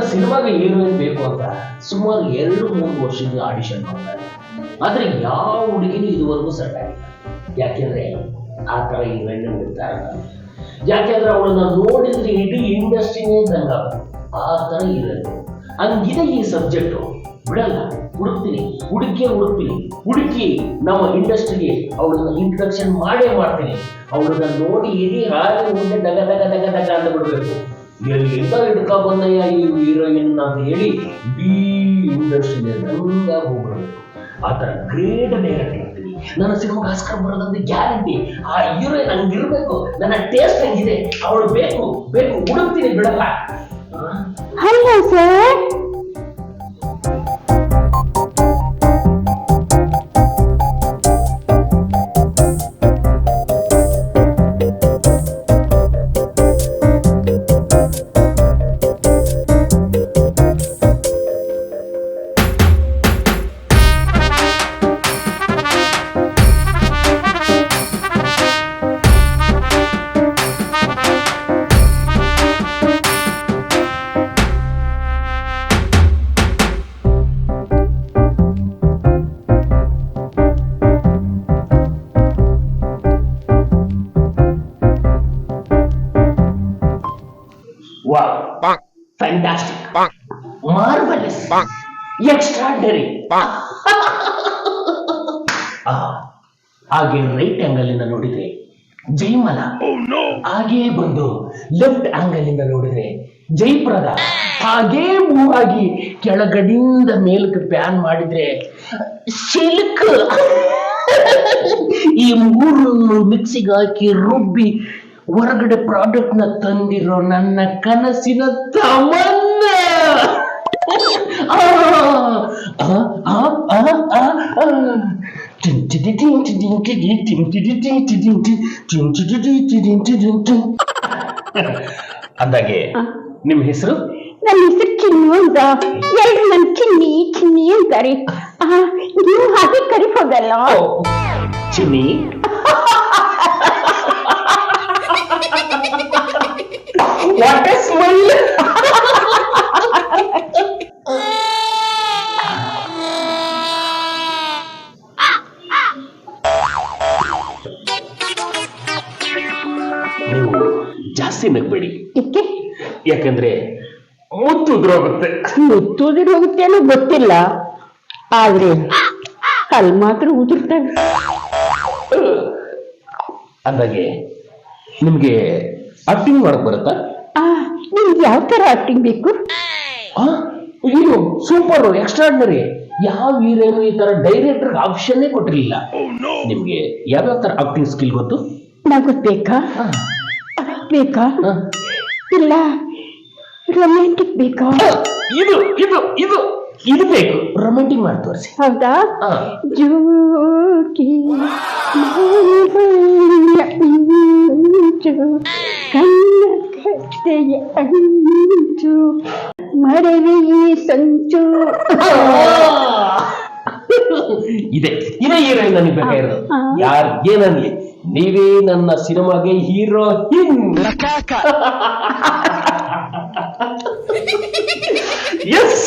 ಸಿನಿಮಾಗೆ ಹೀರೋಯಿನ್ ಬೇಕು ಅಂತ ಸುಮಾರು ಎರಡು ಮೂರು ವರ್ಷದಿಂದ ಆಡಿಷನ್ ಮಾಡ್ತಾರೆ. ಆದ್ರೆ ಯಾವ ಹುಡುಗಿನೂ ಇದುವರೆಗೂ ಸೆಟ್ ಆಗಿಲ್ಲ. ಯಾಕೆಂದ್ರೆ ಆ ಥರ ಹೀರೋಯಿನ್ ಇರ್ತಾರೆ. ಯಾಕೆಂದ್ರೆ ಅವಳನ್ನ ನೋಡಿದ್ರೆ ಇಡೀ ಇಂಡಸ್ಟ್ರಿನೇ ದಂಗ ಆ ಥರ ಹೀರೋಯಿನ್. ಹಂಗಿದೆ ಈ ಸಬ್ಜೆಕ್ಟು. ಬಿಡಲ್ಲ. ಹುಡುಕ್ತೀನಿ. ಹುಡುಕಿ ಹುಡುಕ್ತೀನಿ. ಹುಡುಕಿ ನಮ್ಮ ಇಂಡಸ್ಟ್ರಿಗೆ ಅವಳನ್ನ ಇಂಟ್ರಡಕ್ಷನ್ ಮಾಡೇ ಮಾಡ್ತೀನಿ. ಅವಳನ್ನ ನೋಡಿ ಇಡೀ ಹಾಗೆ ಮುಂದೆ ದಗ ದಗ ದಗ ದಗ ಅಂತ ಬಿಡಬೇಕು. ಎಲ್ಲಿಂದ ಹಿಡ್ಕ ಬಂದಯ್ಯ ಈ ಹೀರೋಯಿನ್ ಅಂತ ಹೇಳಿ ಇಡೀ ಇಂಡಸ್ಟ್ರಿಗೆ ನಂಗ ಹೋಗ್ಬಿಡ್ಬೇಕು ಆ ಥರ ಗ್ರೇಟ್ ಡೈರೆಕ್ಟರ್ ನನ್ನ ಸಿನಿಮಾಗೆ ಆಸ್ಕರ್ ಬರೋದಂದ್ರೆ ಗ್ಯಾರಂಟಿ ಆ ಹೀರೋಯಿನ್ ಹಂಗಿರ್ಬೇಕು ನನ್ನ ಟೇಸ್ಟ್ ಹಂಗಿದೆ ಅವಳು ಬೇಕು ಬೇಕು ಹುಡುಕ್ತೀನಿ ಬಿಡಲ್ಲ? Hello sir wow fantastic marvellous extraordinary ಹಾಗೆ ರೈಟ್ ಆಂಗಲ್ ಇಂದ ನೋಡಿದ್ರೆ ಜೈಮಲ ಹಾಗೇ ಬಂದು ಲೆಫ್ಟ್ ಆಂಗಲ್ ಇಂದ ನೋಡಿದ್ರೆ ಜೈಪ್ರದ ಹಾಗೇ ಮೂವಾಗಿ ಆಗಿ ಕೆಳಗಡಿಂದ ಮೇಲಕ್ಕೆ ಪ್ಯಾನ್ ಮಾಡಿದ್ರೆ ಸಿಲ್ಕ್. ಈ ಮೂರನ್ನು ಮಿಕ್ಸಿಗೆ ಹಾಕಿ ರುಬ್ಬಿ ಹೊರಗಡೆ ಪ್ರಾಡಕ್ಟ್ನ ತಂದಿರೋ ನನ್ನ ಕನಸಿನ ತಮನ್ನ ಅಂದಾಗೆ ನಿಮ್ ಹೆಸರು ನನ್ನ ಹೆಸರು ಚಿನ್ನು ಅಂತ ಎಲ್ರು ನನ್ ಚಿನ್ನಿ ಚಿನ್ನಿ ಅಂತಾರೆ ನೀವು ಹಾಗೆ ಕರಿಬೋದಲ್ಲ ಚಿನ್ನಿ ವಾಟ್ a ಸ್ಮೈಲ್ ನೀವು ಜಾಸ್ತಿ ನಗಬೇಡಿ. ಯಾಕೆ ಯಾಕಂದ್ರೆ ಮುತ್ತು ಉದುರೋಗುತ್ತೆ ಮುತ್ತು ಹೋಗುತ್ತೆ ಅನ್ನೋ ಗೊತ್ತಿಲ್ಲ. ಆದ್ರೆ ಕಲ್ ಮಾತ್ರ ಉದುರ್ತವೆ ಅಂದಾಗೆ ನಿಮ್ಗೆ ಅಟ್ಟಿಂಗ್ ಮಾಡಕ್ ಬರುತ್ತಾ? ಯಾವ ತರ ಆಕ್ಟಿಂಗ್ ಬೇಕು? ಆ, ಇದು ಸೂಪರ್ ಎಕ್ಸ್ಟ್ರಾರ್ಡಿನರಿ ಯಾವ ಹೀರೋನು ಈ ತರ ಡೈರೆಕ್ಟರ್ ಆಪ್ಷನ್ನೇ ಕೊಟ್ಟಿರಲಿಲ್ಲ. ನಿಮ್ಗೆ ಯಾವ್ಯಾವ ತರ ಆಕ್ಟಿಂಗ್ ಸ್ಕಿಲ್ ಗೊತ್ತು? ನಗದ್ ಬೇಕಾ ಬೇಕಾ. ಇಲ್ಲ ರೊಮ್ಯಾಂಟಿಕ್ ಬೇಕಾ? ಇದು ಇದು ಇದು ಇದು ಬೇಕು. ರೊಮ್ಯಾಂಟಿಕ್ ಮಾಡಿ ತೋರಿಸಿ. ಹೌದಾ. ಜೋಕಿ ಕಣ್ಣ ಕತ್ತೆಯ ಅಂಚು ಮರವಿ ಈ ಸಂಚು. ಇದೆ. ಇದೇ ಹೀರೋಯಿನ್ ನನಗೆ ಬೇಕಾಗಿರೋದು ಆ. ಯಾರ್ ಏನನ್ಲಿ? ನೀವೇ ನನ್ನ ಸಿನಿಮಾಗೆ ಹೀರೋ ಹಿನ್ ಎಸ್